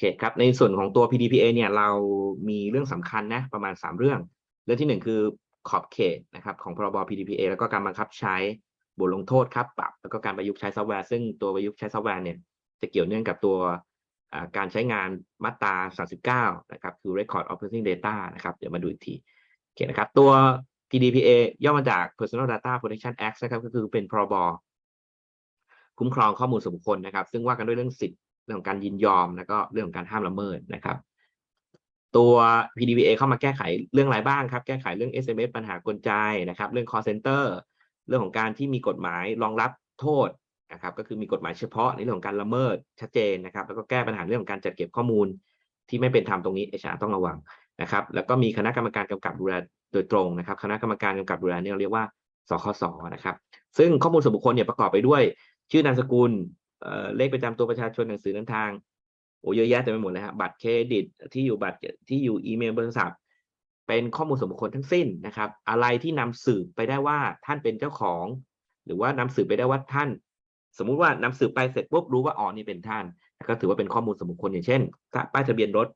เคครับในส่วนของตัว PDPA เนี่ยเรามีเรื่องสำคัญนะประมาณ 3 เรื่อง เรื่องที่ 1 คือขอบเขตนะครับของพรบ PDPA แล้วก็การบังคับใช้บทลงโทษครับปรับแล้วก็การประยุกต์ใช้ซอฟต์แวร์ซึ่งตัวประยุกต์ใช้ซอฟต์แวร์เนี่ยจะเกี่ยวเนื่องกับตัวการใช้งานมาตรา 39 นะครับ คือ Record Operating Data นะครับ เดี๋ยวมาดูอีกทีโอเคนะครับ ตัว PDPA ย่อมาจาก Personal Data Protection Act นะครับ ก็คือเป็นพรบคุ้มครองข้อมูลส่วนบุคคลนะครับ ซึ่งว่ากันด้วยเรื่องสิทธิ รื่องของการยินยอมแล้วก็เรื่องของการห้ามละเมิดนะครับ ตัว PDPA เข้ามาแก้ไขเรื่องอะไรบ้างครับ แก้ไขเรื่อง SMS ปัญหากลใจนะครับ เรื่อง call center เรื่องของการที่มีกฎหมายรองรับโทษนะครับ ก็คือมีกฎหมายเฉพาะในเรื่องของการละเมิดชัดเจนนะครับ แล้วก็แก้ปัญหาเรื่องของการจัดเก็บข้อมูลที่ไม่เป็นธรรมตรงนี้ HR ต้องระวังนะครับ แล้วก็มีคณะกรรมการกำกับดูแลโดยตรงนะครับ คณะกรรมการกำกับดูแลเนี่ยเราเรียกว่าสคสนะครับ ซึ่งข้อมูลส่วนบุคคลเนี่ยประกอบไปด้วย ชื่อนามสกุล เลขประจำตัวประชาชนหนังสือเดินทางโอ้เยอะแยะเต็มไปหมดเลยฮะบัตรเครดิตที่อยู่บัตรที่อยู่อีเมลเบอร์โทรศัพท์เป็นข้อมูลส่วนบุคคลทั้งสิ้นนะครับ อะไรที่นำสืบไปได้ว่าท่านเป็นเจ้าของ หรือว่านำสืบไปได้ว่าท่าน สมมุติว่านำสืบไปเสร็จปุ๊บรู้ว่าอ๋อนี่เป็นท่าน ก็ถือว่าเป็นข้อมูลส่วนบุคคลอย่างเช่นป้ายทะเบียนรถ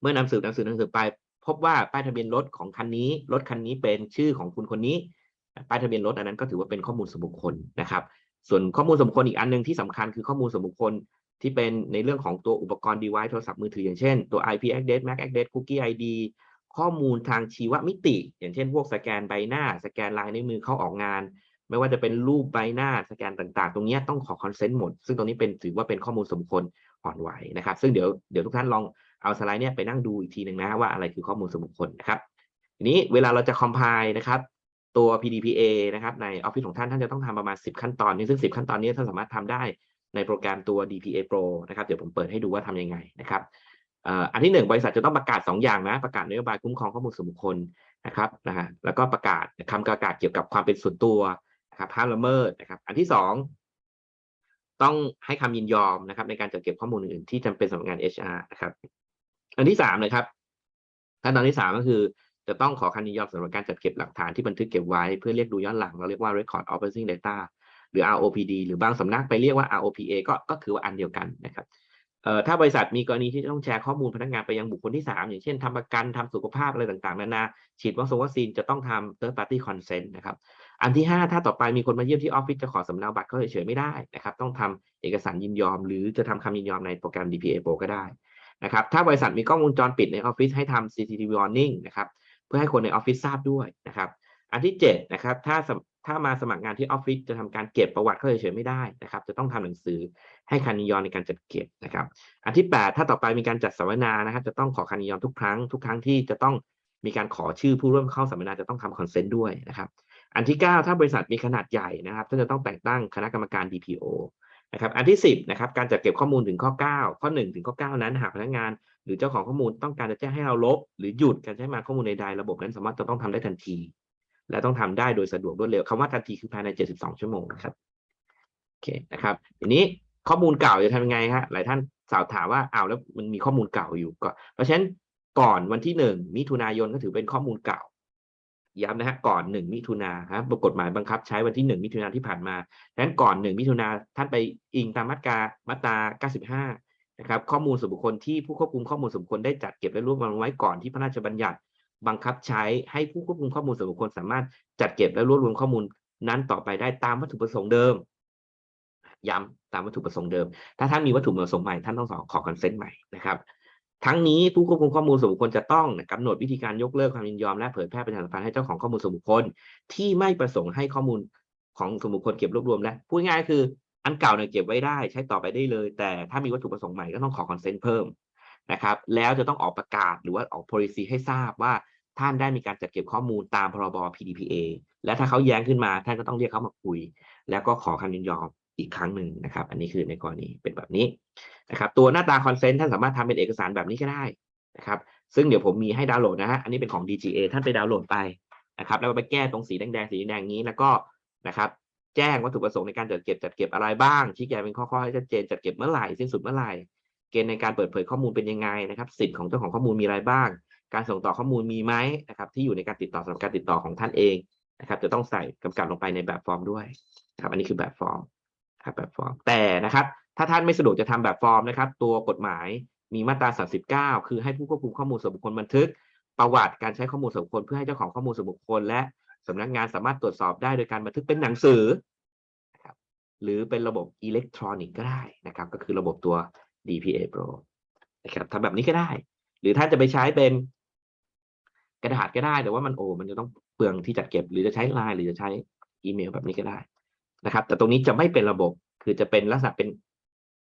เมื่อนำสืบนำสืบนำสืบไป พบว่าป้ายทะเบียนรถของคันนี้รถคันนี้เป็นชื่อของคุณคนนี้ ป้ายทะเบียนรถอันนั้นก็ถือว่าเป็นข้อมูลส่วนบุคคลนะครับ ส่วนข้อมูลส่วนบุคคลอีกอันหนึงที่สำคัญคือข้อมูลส่วนบุคคลที่เป็นในเรื่องของตัวอุปกรณ์ device โทรศัพท์มือถืออย่างเช่น ตัว IP address MAC address cookie ID ข้อมูลทางชีวมิติ อย่างเช่น พวกสแกนใบหน้า สแกนลายนิ้วมือเข้าออกงาน ไม่ว่าจะเป็นรูปใบหน้าสแกนต่างๆ ตรงนี้ต้องขอคอนเซนต์หมด ซึ่งตรงนี้เป็นถือว่าเป็นข้อมูลส่วนบุคคลอ่อนไหวนะครับ ซึ่งเดี๋ยวเดี๋ยวทุกท่านลองเอาสไลด์เนี่ยไปนั่งดูอีกทีหนึ่งนะว่าอะไรคือข้อมูลส่วนบุคคลนะครับทีนี้เวลาเราจะคอมไพล์นะครับ ตัว PDPA นะครับในออฟฟิศของท่านท่านจะต้องทำประมาณ 10 ขั้นตอนนี้ซึ่ง 10 ขั้นตอนนี้ท่านสามารถทำได้ในโปรแกรมตัว DPA Pro นะครับเดี๋ยวผมเปิดให้ดูว่าทำยังไงนะครับอันที่หนึ่งบริษัทจะต้องประกาศ 2 อย่างนะประกาศนโยบายคุ้มครองข้อมูลส่วนบุคคลนะครับนะฮะแล้วก็ประกาศคำประกาศเกี่ยวกับความเป็นส่วนตัวนะครับห้ามละเมิดนะครับ อันที่สองต้องให้คำยินยอมนะครับ ในการจัดเก็บข้อมูลอื่นๆที่จำเป็นสำหรับงาน HR นะครับ อันที่สามเลยครับขั้นตอนที่สามก็คือ จะต้องขอคำยินยอมสำหรับการจัดเก็บหลักฐานที่บันทึกเก็บไว้เพื่อเรียกดูย้อนหลังเราเรียกว่า Record Operating Data หรือ ROPD หรือบางสำนักไปเรียกว่า ROPA ก็ก็คือว่าอันเดียวกันนะครับถ้าบริษัทมีกรณีที่ต้องแชร์ข้อมูลพนักงานไปยังบุคคลที่ 3 อย่างเช่นทำประกันทำสุขภาพอะไรต่างๆ นานา ฉีดวัคซีนจะต้องทำ third party consent นะครับ อันที่ 5 ถ้าต่อไปมีคนมาเยี่ยมที่ออฟฟิศจะขอสำเนาบัตรก็เฉยๆไม่ได้นะครับ ต้องทำเอกสารยินยอม หรือจะทำคำยินยอมในโปรแกรม DPA Pro ก็ได้นะครับ ถ้าบริษัทมีกล้องวงจรปิดในออฟฟิศให้ทำ CCTV warning นะครับ พื่อให้คนในออฟฟิศทราบด้วยนะครับ อันที่7นะครับถ้ามถ้ามาสมัครงานที่ออฟฟิศจะทำการเก็บประวัติเขาเฉยๆไม่ได้นะครับ จะต้องทำหนังสือให้คันยินยอมในการจัดเก็บนะครับ อันที่ 8 ถ้าต่อไปมีการจัดสัมมนานะครับ จะต้องขอคันยินยอมทุกครั้งทุกครั้งที่จะต้องมีการขอชื่อผู้ร่วมเข้าสัมมนาจะต้องทำคอนเซนต์ด้วยนะครับ อันที่ 9 ถ้าบริษัทมีขนาดใหญ่นะครับท่านจะต้องแต่งตั้งคณะกรรมการ DPO นะครับ อันที่ 10นะครับการจัดเก็บข้อมูลถึงข้อ 9 ข้อ 1 ถึงข้อ 9 นั้นหากพนักงาน หรือเจ้าของข้อมูลต้องการจะแจ้งให้เราลบ หรือหยุดการใช้งาข้อมูลใดๆระบบนั้นสามารถจะต้องทำได้ทันที และต้องทำได้โดยสะดวกรวดเร็วคำว่าทันทีคือภายใน 72 ชั่วโมงนะครับโอเคนะครับทีนี้ข้อมูลเก่าจะทำยังไงฮะหลายท่านสอบถามว่าอ้าวแล้วมันมีข้อมูลเก่าอยู่ก็เพราะฉะนั้นก่อนวันที่หนึ่งมิถุนายนก็ถือเป็นข้อมูลเก่าย้ำนะฮะก่อนหนึ่งมิถุนาครับกฎหมายบังคับใช้วันที่หนึ่งมิถุนาที่ผ่านมาดังนั้นก่อนหนึ่งมิถุนาท่านไปอิงตามมาตรามาตรา95 นะครับข้อมูลส่วนบุคคลที่ผู้ควบคุมข้อมูลส่วนบุคคลได้จัดเก็บและรวบรวมไว้ก่อนที่พระราชบัญญัติ บังคับใช้ให้ผู้ควบคุมข้อมูลส่วนบุคคลสามารถจัดเก็บและรวบรวมข้อมูลนั้นต่อไปได้ตามวัตถุประสงค์เดิม ย้ำตามวัตถุประสงค์เดิม ถ้าท่านมีวัตถุประสงค์ใหม่ท่านต้องขอคอนเซนต์ใหม่นะครับ ทั้งนี้ผู้ควบคุมข้อมูลส่วนบุคคลจะต้องกำหนดวิธีการยกเลิกความยินยอมและเผยแพร่ประชาสัมพันธ์ให้เจ้าของข้อมูลส่วนบุคคล ที่ไม่ประสงค์ให้ข้อมูลของส่วนบุคคลเก็บรวบรวมและพูดง่ายคือ อันเก่าเนี่ยเก็บไว้ได้ใช้ต่อไปได้เลย แต่ถ้ามีวัตถุประสงค์ใหม่ก็ต้องขอคอนเซนต์เพิ่มนะครับ แล้วจะต้องออกประกาศหรือว่าออก policy ให้ทราบว่าท่านได้มีการจัดเก็บข้อมูลตามพรบ PDPA และถ้าเขาแย้งขึ้นมาท่านก็ต้องเรียกเขามาคุย แล้วก็ขอคำยินยอมอีกครั้งหนึ่งนะครับ อันนี้คือในกรณีเป็นแบบนี้นะครับ ตัวหน้าตาคอนเซนต์ท่านสามารถทำเป็นเอกสารแบบนี้ก็ได้นะครับ ซึ่งเดี๋ยวผมมีให้ดาวน์โหลดนะฮะ อันนี้เป็นของ DGA ท่านไปดาวน์โหลดไปนะครับ แล้วไปแก้ตรงสีแดงๆสีแดงนี้แล้วก็นะครับ แจ้งวัตถุประสงค์ในการจัดเก็บจัดเก็บอะไรบ้าง ชี้แจงเป็นข้อๆให้ชัดเจนจัดเก็บเมื่อไหร่สิ้นสุดเมื่อไหร่เกณฑ์ในการเปิดเผยข้อมูลเป็นยังไงนะครับ สิทธิ์ของเจ้าของข้อมูลมีอะไรบ้าง การส่งต่อข้อมูลมีไหมนะครับ ที่อยู่ในการติดต่อสำหรับการติดต่อของท่านเองนะครับ จะต้องใส่กำกับลงไปในแบบฟอร์มด้วยนะครับ อันนี้คือแบบฟอร์มครับแบบฟอร์มแต่นะครับ ถ้าท่านไม่สะดวกจะทำแบบฟอร์มนะครับ ตัวกฎหมายมีมาตรา 39 คือให้ผู้ควบคุมข้อมูลส่วนบุคคลบันทึก ประวัติการใช้ข้อมูลส่วนบุคคลเพื่อให้เจ้าของข้อมูลส่วนบุคคลและ สำนักงานสามารถตรวจสอบได้โดยการบันทึกเป็นหนังสือนะครับหรือเป็นระบบอิเล็กทรอนิกส์ก็ได้นะครับ ก็คือระบบตัว DPA Pro นะครับทำแบบนี้ก็ได้ หรือท่าจะไปใช้เป็นกระดาษก็ได้แต่ว่ามันโอ้มันจะต้องเปลืองที่จัดเก็บ หรือจะใช้ไลน์หรือจะใช้อีเมลแบบนี้ก็ได้นะครับ แต่ตรงนี้จะไม่เป็นระบบคือจะเป็นลักษณะเป็น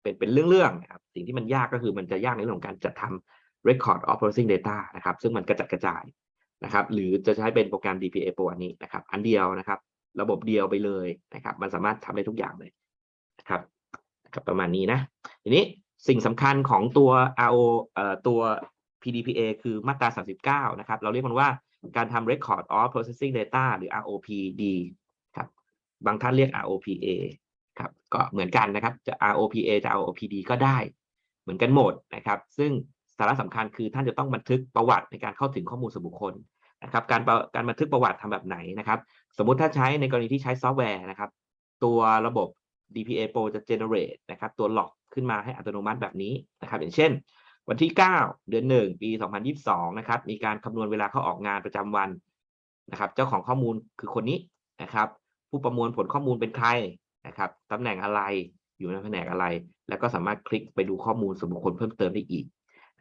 เป็นเป็นเรื่องๆนะครับสิ่งที่มันยากก็คือมันจะยากในเรื่องของการจัดทำ record of processing data นะครับ ซึ่งมันกระจัดกระจาย นะครับ หรือจะใช้เป็นโปรแกรม DPA Pro อันนี้นะครับ อันเดียวนะครับ ระบบเดียวไปเลยนะครับ มันสามารถทำได้ทุกอย่างเลยนะครับนะครับประมาณนี้นะ ทีนี้สิ่งสำคัญของตัว RO เอ่อตัว PDPA คือมาตรา 39 นะครับ เราเรียกมันว่าการทำ record of processing data หรือ ROPD ครับ บางท่านเรียก ROPA ครับ ก็เหมือนกันนะครับ จะ ROPA จะ ROPD ก็ได้ เหมือนกันหมดนะครับ ซึ่งาระสำคัญคือท่านจะต้องบันทึกประวัติในการเข้าถึงข้อมูลส่วนบุคคลนะครับการประการบันทึกประวัติทำแบบไหนนะครับ สมมุติถ้าใช้ในกรณีที่ใช้ซอฟต์แวร์นะครับ ตัวระบบ DPA Pro จะ generate นะครับตัวหลอกขึ้นมาให้อัตโนมัติแบบนี้นะครับ อย่างเช่น วันที่ 9 เดือน 1 ปี 2022 นะครับ มีการคำนวณเวลาเข้าออกงานประจำวันนะครับ เจ้าของข้อมูลคือคนนี้นะครับ ผู้ประมวลผลข้อมูลเป็นใครนะครับตำแหน่งอะไรอยู่ในแผนกอะไร แล้วก็สามารถคลิกไปดูข้อมูลส่วนบุคคลเพิ่มเติมได้อีก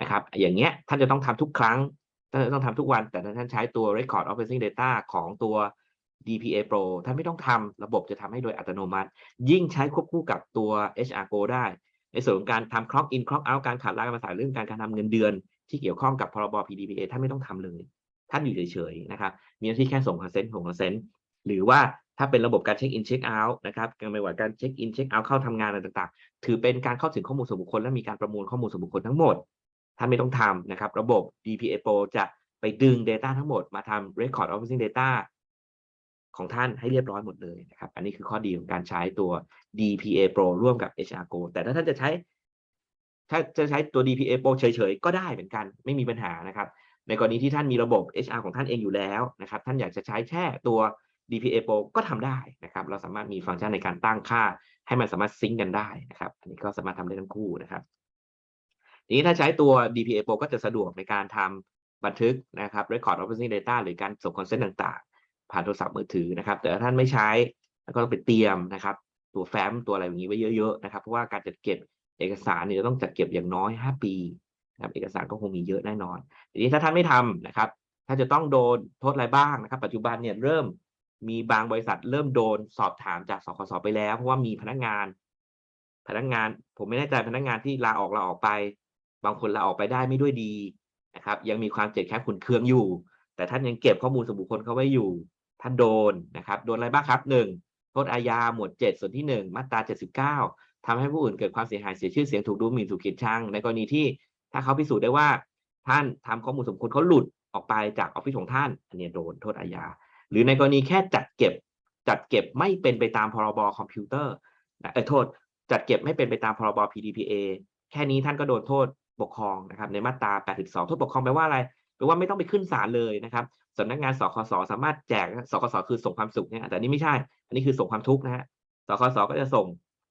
นะครับ อย่างเงี้ยท่านจะต้องทำทุกครั้งท่านจะต้องทำทุกวัน แต่ถ้าท่านใช้ตัว Record of Processing Data ของตัว DPA Pro ท่านไม่ต้องทำระบบจะทำให้โดยอัตโนมัติ ยิ่งใช้ควบคู่กับตัว HR Go ได้ ในส่วนของการทำ clock in clock out การขาดรายการประสานเรื่องการการทำเงินเดือน ที่เกี่ยวข้องกับพรบ PDPA ท่านไม่ต้องทำเลย ท่านอยู่เฉยๆนะครับมีหน้าที่แค่ส่งคอนเซนต์ส่งคอนเซนต์หรือว่าถ้าเป็นระบบการเช็คอินเช็คเอาท์นะครับการไม่ว่าการเช็คอินเช็คเอาท์เข้าทำงานอะไรต่างๆ ถือเป็นการเข้าถึงข้อมูลส่วนบุคคลและมีการประมวลข้อมูลส่วนบุคคลทั้งหมด ท่านไม่ต้องทำนะครับ ระบบ DPA Pro จะไปดึง Data ทั้งหมดมาทำ Record of Processing Data ของท่านให้เรียบร้อยหมดเลยนะครับ อันนี้คือข้อดีของการใช้ตัว DPA Pro ร่วมกับ HR Go แต่ถ้าท่านจะใช้ ถ้าจะใช้ตัว DPA Pro เฉยๆ ก็ได้เหมือนกัน ไม่มีปัญหานะครับ ในกรณีที่ท่านมีระบบ HR ของท่านเองอยู่แล้วนะครับ ท่านอยากจะใช้แค่ตัว DPA Pro ก็ทำได้นะครับ เราสามารถมีฟังก์ชันในการตั้งค่า ให้มันสามารถซิงก์กันได้นะครับ อันนี้ก็สามารถทำได้ทั้งคู่นะครับ นี้ถ้าใช้ตัว DPA Pro ก็จะสะดวกในการทำบันทึกนะครับ Record of Processing Data หรือการส่งคอนเซนต์ต่างๆ ผ่านโทรศัพท์มือถือนะครับ แต่ถ้าท่านไม่ใช้ก็ต้องไปเตรียมนะครับ ตัวแฟ้มตัวอะไรอย่างนี้ไว้เยอะๆนะครับ เพราะว่าการจัดเก็บเอกสารเนี่ยจะต้องจัดเก็บอย่างน้อย 5 ปีนะครับเอกสารก็คงมีเยอะแน่นอน ทีนี้ถ้าท่านไม่ทำนะครับท่านจะต้องโดนโทษอะไรบ้างนะครับ ปัจจุบันเนี่ยเริ่มมีบางบริษัทเริ่มโดนสอบถามจากสคสไปแล้ว เพราะว่ามีพนักงาน พนักงาน ผมไม่แน่ใจพนักงานที่ลาออกลาออกไป บางคนลาออกไปได้ไม่ด้วยดีนะครับ ยังมีความเจ็บแค้นขุนเคืองอยู่ แต่ท่านยังเก็บข้อมูลส่วนบุคคลเขาไว้อยู่ ท่านโดนนะครับ โดนอะไรบ้างครับหนึ่งโทษอาญาหมวดเจ็ดส่วนที่หนึ่งมาตราเจ็ดสิบเก้าทำให้ผู้อื่นเกิดความเสียหายเสียชื่อเสียงถูกดูหมิ่นถูกเกีดชังในกรณีที่ถ้าเขาพิสูจน์ได้ว่า ท่านทำข้อมูลส่วนบุคคลเขาหลุดออกไปจากออฟฟิศของท่าน อันนี้โดนโทษอาญา หรือในกรณีแค่จัดเก็บจัดเก็บไม่เป็นไปตามพรบคอมพิวเตอร์เออโทษ จัดเก็บไม่เป็นไปตามพรบ PDPA แค่นี้ท่านก็โดนโทษ ปกครองนะครับในมาตรา 82 โทษปกครองแปลว่าอะไรแปลว่าไม่ต้องไปขึ้นศาลเลยนะครับสำนักงานสคสสามารถแจกสคสคือส่งความสุขเนี่ยแต่นี้ไม่ใช่ อันนี้คือส่งความทุกข์นะฮะสคสก็จะส่ง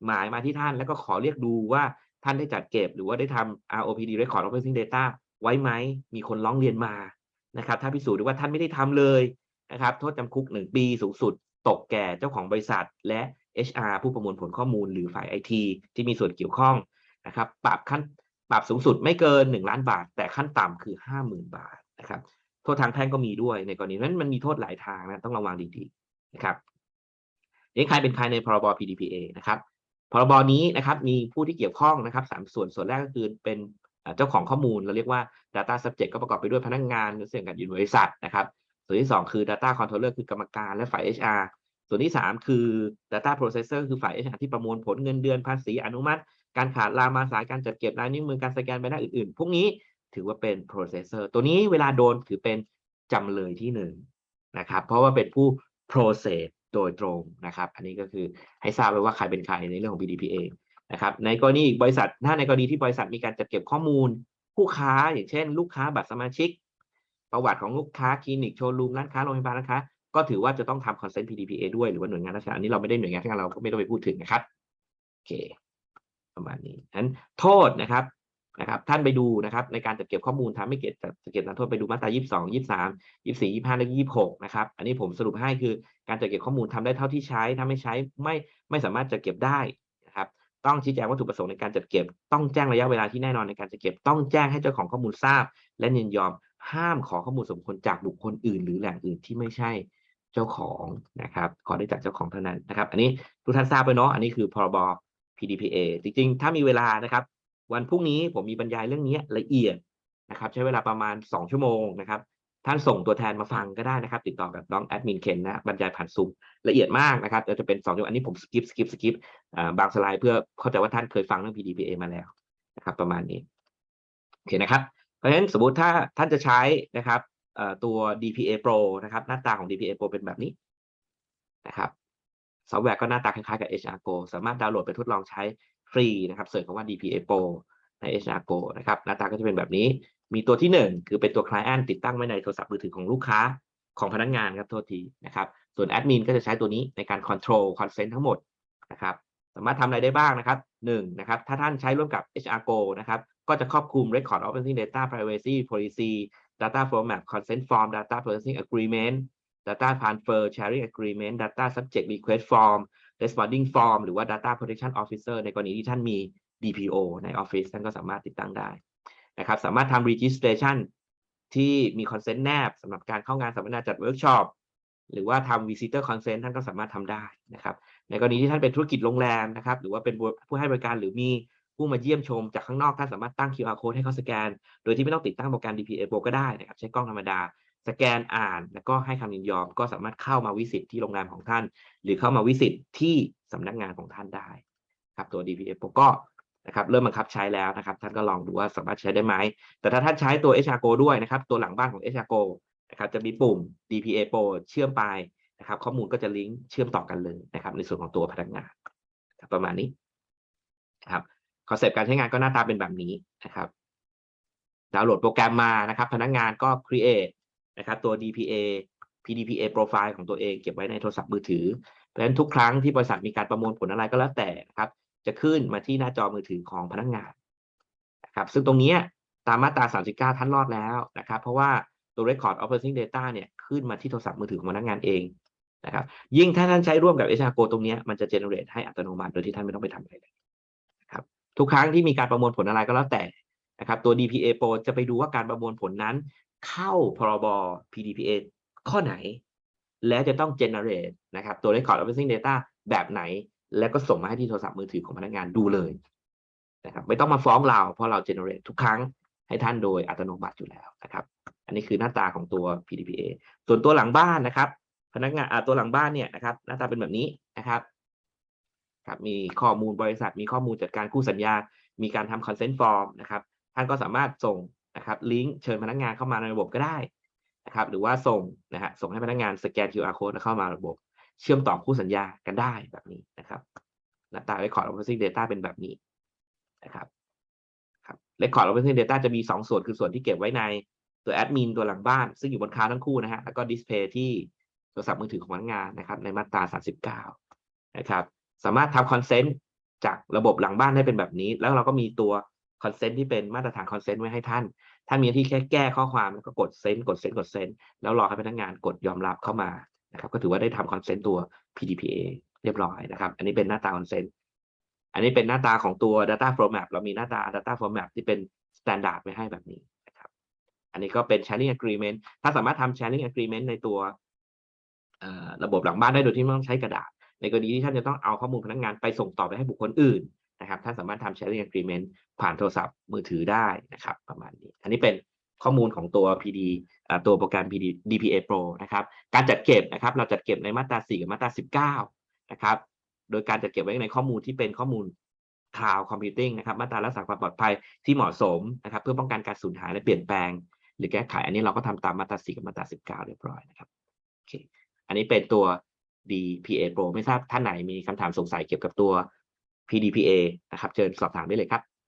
หมายมาที่ท่าน แล้วก็ขอเรียกดูว่าท่านได้จัดเก็บ หรือว่าได้ทำ ROPD Record of Processing Data ไว้ไหมมีคนร้องเรียนมานะครับ ถ้าพิสูจน์ได้ว่าท่านไม่ได้ทำเลยนะครับ โทษจำคุก 1 ปีสูงสุด ตกแก่เจ้าของบริษัท และ HR ผู้ประมวลผลข้อมูลหรือฝ่าย IT ที่มีส่วนเกี่ยวข้องนะครับ ปรับขั้น ปรับสูงสุดไม่เกิน 1 ล้านบาท แต่ขั้นต่ำคือ 50,000 บาทนะครับโทษทางแพ่งก็มีด้วยในกรณีนั้นมันมีโทษหลายทางนะต้องระวังดีๆนะครับนี่ใครเป็นใครในพรบ PDPA นะครับพรบนี้นะครับมีผู้ที่เกี่ยวข้องนะครับสามส่วนส่วนแรกก็คือเป็นเจ้าของข้อมูลเราเรียกว่า Data Subject ก็ประกอบไปด้วยพนักงานเสี่ยงกับอยู่บริษัทนะครับ ส่วนที่ 2 คือ Data Controller คือกรรมการและฝ่าย HR ส่วนที่ 3 คือ Data Processor คือฝ่าย HR ที่ประมวลผลเงินเดือนภาษีอนุมัติ การขาดลามาสายการจัดเก็บลายนิ้วมือการสแกนใบหน้าอื่นๆ พวกนี้ถือว่าเป็น processor ตัวนี้เวลาโดนถือเป็นจำเลยที่หนึ่งนะครับ เพราะว่าเป็นผู้ process โดยตรงนะครับ อันนี้ก็คือให้ทราบไว้ว่าใครเป็นใครในเรื่องของ PDPA นะครับ ในกรณีบริษัท ถ้าในกรณีที่บริษัทมีการจัดเก็บข้อมูล ผู้ค้าอย่างเช่น ลูกค้าบัตรสมาชิก ประวัติของลูกค้าคลินิกโชว์รูมร้านค้าโรงพยาบาลนะคะ ก็ถือว่าจะต้องทำ consent PDPA ด้วยหรือว่าหน่วยงานราชการอันนี้เราไม่ได้หน่วยงานราชการเราก็ไม่ต้องไปพูดถึงนะครับโอเค ประมาณนี้ฉะนั้นโทษนะครับนะครับท่านไปดูนะครับในการจัดเก็บข้อมูลทำไม่เก็บจัดเก็บตามโทษไปดูมาตรา 22 23 24 25 และ 26 นะครับ อันนี้ผมสรุปให้คือการจัดเก็บข้อมูลทำได้เท่าที่ใช้ถ้าไม่ใช้ไม่ไม่สามารถจัดเก็บได้นะครับ ต้องชี้แจงวัตถุประสงค์ในการจัดเก็บ ต้องแจ้งระยะเวลาที่แน่นอนในการจัดเก็บ ต้องแจ้งให้เจ้าของข้อมูลทราบ และยินยอมห้ามขอข้อมูลส่วนบุคคลจากบุคคลอื่น หรือแหล่งอื่นที่ไม่ใช่เจ้าของนะครับ ขอได้จากเจ้าของเท่านั้นนะครับ อันนี้ทุกท่านทราบไปเนาะอันนี้คือพรบ PDPA จริงๆ ถ้ามีเวลานะครับ วันพรุ่งนี้ผมมีบรรยายเรื่องนี้ละเอียดนะครับ ใช้เวลาประมาณ 2 ชั่วโมงนะครับ ท่านส่งตัวแทนมาฟังก็ได้นะครับ ติดต่อกับน้องแอดมินเคนนะบรรยายผ่านซูมละเอียดมากนะครับจะเป็น2ชั่วโมงอันนี้ผมสกิปสกิปสกิปบางสไลด์เพื่อเข้าใจว่าท่านเคยฟังเรื่อง PDPA มาแล้วนะครับ ประมาณนี้โอเคนะครับ เพราะฉะนั้นสมมติถ้าท่านจะใช้นะครับตัว DPA Pro นะครับ หน้าตาของ DPA Pro เป็นแบบนี้นะครับ ซอฟต์แวร์ก็หน้าตาคล้ายๆกับ HR Go สามารถดาวน์โหลดไปทดลองใช้ฟรีนะครับเสิร์ชคำว่า DPA Pro ใน HR Go นะครับหน้าตาก็จะเป็นแบบนี้ มีตัวที่ 1 คือเป็นตัว Client ติดตั้งไว้ในโทรศัพท์มือถือของลูกค้าของพนักงงานครับโทษทีนะครับส่วนแอดมินก็จะใช้ตัวนี้ในการ Control Consent ทั้งหมดนะครับสามารถทำอะไรได้บ้างนะครับ1นะครับถ้าท่านใช้ร่วมกับ HR Go นะครับก็จะครอบคลุม Record Operating Data Privacy Policy Data Format Consent Form Data Processing Agreement Data Transfer Sharing Agreement Data Subject Request Form Responding Form หรือว่า Data Protection Officer ในกรณีที่ท่านมี DPO ใน Office ท่านก็สามารถติดตั้งได้นะครับ สามารถทำ Registration ที่มี Consent แนบสำหรับการเข้างานสัมมนาจัดเวิร์กช็อปหรือว่าทำ Visitor Consent ท่านก็สามารถทำได้นะครับ ในกรณีที่ท่านเป็นธุรกิจโรงแรมนะครับ หรือว่าเป็นผู้ให้บริการหรือมีผู้มาเยี่ยมชมจากข้างนอกท่านสามารถตั้ง QR code ให้เขาสแกน โดยที่ไม่ต้องติดตั้งโปรแกรม DPA Pro ก็ได้นะครับ ใช้กล้องธรรมดา สแกนอ่าน แล้วก็ให้คำยินยอมก็สามารถเข้ามาวิสิตที่โรงแรมของท่าน หรือเข้ามาวิสิตที่สำนักงานของท่านได้ครับตัว DPA Pro ก็นะครับเริ่มบังคับใช้แล้วนะครับ ท่านก็ลองดูว่าสามารถใช้ได้ไหม แต่ถ้าท่านใช้ตัว HR Go ด้วยนะครับ ตัวหลังบ้านของ HR Go นะครับจะมีปุ่ม DPA Pro เชื่อมไปนะครับ ข้อมูลก็จะลิงก์เชื่อมต่อกันเลยนะครับ ในส่วนของตัวพนักงานประมาณนี้ครับคอนเซปต์การใช้งานก็หน้าตาเป็นแบบนี้นะครับดาวน์โหลดโปรแกรมมานะครับ พนักงานก็ create นะครับตัว DPA PDPA profile ของตัวเองเก็บไว้ในโทรศัพท์มือถือ เพราะฉะนั้นทุกครั้งที่บริษัทมีการประมวลผลอะไรก็แล้วแต่นะครับจะขึ้นมาที่หน้าจอมือถือของพนักงานนะครับซึ่งตรงนี้ตามมาตรา 39 ท่านรอดแล้วนะครับเพราะว่าตัว record operating data เนี่ยขึ้นมาที่โทรศัพท์มือถือของพนักงานเองนะครับยิ่งถ้าท่านใช้ร่วมกับ HR Go ตรงนี้มันจะ generate ให้อัตโนมัติโดยที่ท่านไม่ต้องไปทำอะไรเลยนะครับทุกครั้งที่มีการประมวลผลอะไรก็แล้วแต่นะครับตัว DPA Pro จะไปดูว่าการประมวลผลนั้น เข้าพรบ PDPA ข้อไหน และจะต้อง generate นะครับ ตัว record operating data แบบไหน แล้วก็ส่งมาให้ที่โทรศัพท์มือถือของพนักงานดูเลยนะครับ ไม่ต้องมาฟ้องเรา เพราะเรา generate ทุกครั้งให้ท่านโดยอัตโนมัติอยู่แล้วนะครับ อันนี้คือหน้าตาของตัว PDPA ส่วนตัวหลังบ้านนะครับ พนักงานตัวหลังบ้านเนี่ยนะครับ หน้าตาเป็นแบบนี้นะครับครับ มีข้อมูลบริษัท มีข้อมูลจัดการคู่สัญญา มีการทำ consent form นะครับ ท่านก็สามารถส่ง นะครับลิงก์เชิญพนักงานเข้ามาในระบบก็ได้นะครับ หรือว่าส่งนะฮะส่งให้พนักงานสแกน QR code แล้วเข้ามาระบบ เชื่อมต่อคู่สัญญากันได้แบบนี้นะครับหน้าตา record operating data เป็นแบบนี้นะครับครับ record operating data จะมี 2 ส่วนคือส่วนที่เก็บไว้ในตัวแอดมินตัวหลังบ้าน ซึ่งอยู่บนคลาวทั้งคู่นะฮะแล้วก็ดิสเพย์ที่โทรศัพท์มือถือของพนักงานนะครับ ในมาตรา 39 นะครับ สามารถทำคอนเซนต์จากระบบหลังบ้านได้เป็นแบบนี้ แล้วเราก็มีตัว คอนเซนต์ที่เป็นมาตรฐานคอนเซนต์ไว้ให้ท่าน ท่านมีที่แค่แก้ข้อความแล้วก็กดเซนต์กดเซนต์กดเซนต์แล้วรอให้พนักงานกดยอมรับเข้ามานะครับก็ถือว่าได้ทำคอนเซนต์ตัว PDPA เรียบร้อยนะครับ อันนี้เป็นหน้าตาคอนเซนต์อันนี้เป็นหน้าตาของตัว Data Format เรามีหน้าตา Data Format ที่เป็น Standard ไว้ให้แบบนี้นะครับ อันนี้ก็เป็น Sharing Agreement ถ้าสามารถทำ Sharing Agreement ในตัวระบบหลังบ้านได้โดยที่ไม่ต้องใช้กระดาษ ในกรณีที่ท่านจะต้องเอาข้อมูลพนักงานไปส่งต่อไปให้บุคคลอื่น นะครับท่านสามารถทำ sharing agreement ผ่านโทรศัพท์มือถือได้นะครับ ประมาณนี้ อันนี้เป็นข้อมูลของตัว PD ตัวโปรแกรม PD DPA Pro นะครับ การจัดเก็บนะครับ เราจัดเก็บในมาตรา 4 กับมาตรา 19 นะครับ โดยการจัดเก็บไว้ในข้อมูลที่เป็นข้อมูล Cloud Computing นะครับ มาตรารักษาความปลอดภัยที่เหมาะสมนะครับ เพื่อป้องกันการสูญหายและเปลี่ยนแปลง หรือแก้ไข อันนี้เราก็ทำตามมาตรา 4 กับมาตรา 19 เรียบร้อยนะครับโอเคอันนี้เป็นตัว DPA Pro ไม่ทราบท่านไหนมีคำถามสงสัยเกี่ยวกับตัว PDPA นะครับ เชิญสอบถามได้เลยครับ